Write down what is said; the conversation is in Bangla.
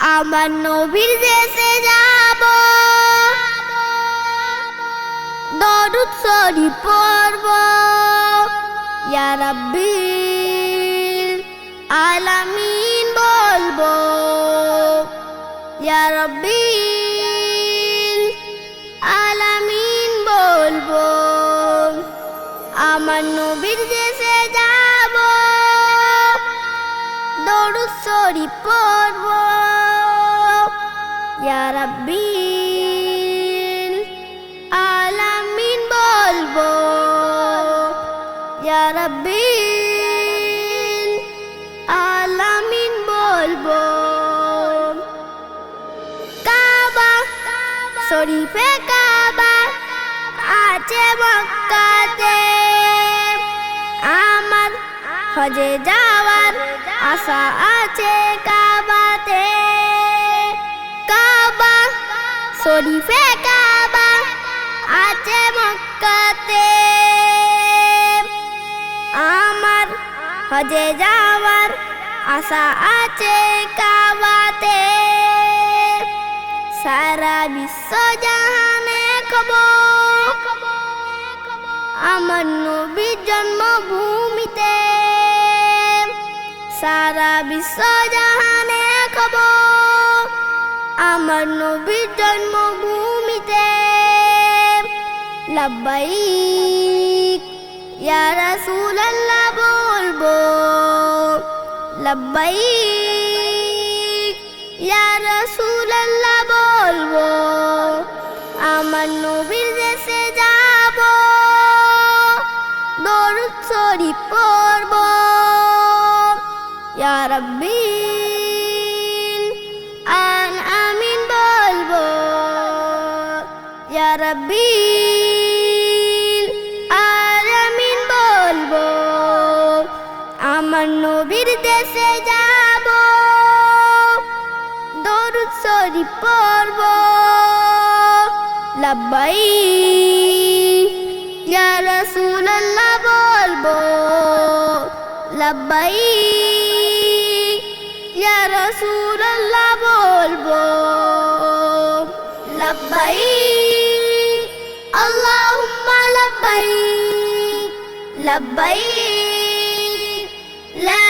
আমার নবীর দেশে যাব। দরুদ শরীফ পড়ব। ইয়া রাব্বিল আলামিন বলব, ইয়া রাব্বিল আলামিন বলব, আমার নবীর দেশে যাব। দরুদ শরীফ পড়ব। বলব কাবা, শরীফে কাবা, আছে মক্কাতে। আমার হজে যাওয়ার আশা আছে কাবাতে। কাবা, শরীফে কাবা, আছে মক্কাতে। আমার হজে যাওয়ার আশা আছে কাবাতে। সারা বিশ্ব জাহানে খবর আমার নবীর জন্মভূমিতে। সারা বিশ্ব জাহানে খবর আমার নবীর জন্মভূমিতে। লব্বাইক, ইয়া রাসূলুল্লাহ বলব। লব্বাইক ইয়া রাসূলুল্লাহ বলব আমার নবীর দেশে যাব, দরুদ শরীফ পড়ব। ইয়া রাব্বিল আন আমিন বলব। ইয়া যাব। দরুদ শরীফ পড়ব। লব্বাই ইয়া রাসূলুল্লাহ বলব। লব্বাই ইয়া রাসূলুল্লাহ বলব। লব্বাই আল্লাহুম্মা লব্বাই লব্বাই লা